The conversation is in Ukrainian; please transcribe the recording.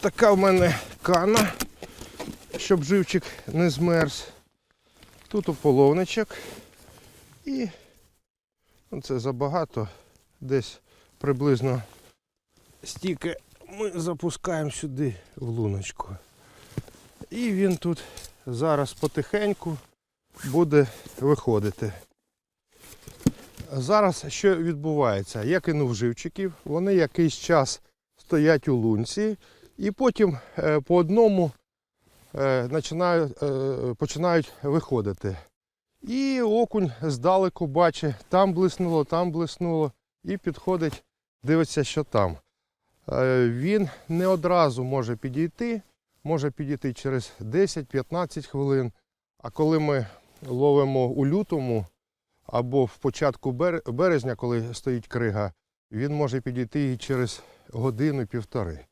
така в мене кана, щоб живчик не змерз. Тут ополовничок. І це забагато. Десь приблизно стільки ми запускаємо сюди в луночку. І він тут зараз потихеньку буде виходити. Зараз що відбувається? Я кинув живчиків, вони якийсь час стоять у лунці, і потім е, по одному е, починають, е, виходити. І окунь здалеку бачить, там блиснуло, там блиснуло, і підходить, дивиться, що там. Він не одразу може підійти, може підійти через 10-15 хвилин. А коли ми ловимо у лютому або в початку березня, коли стоїть крига, він може підійти і через годину-півтори.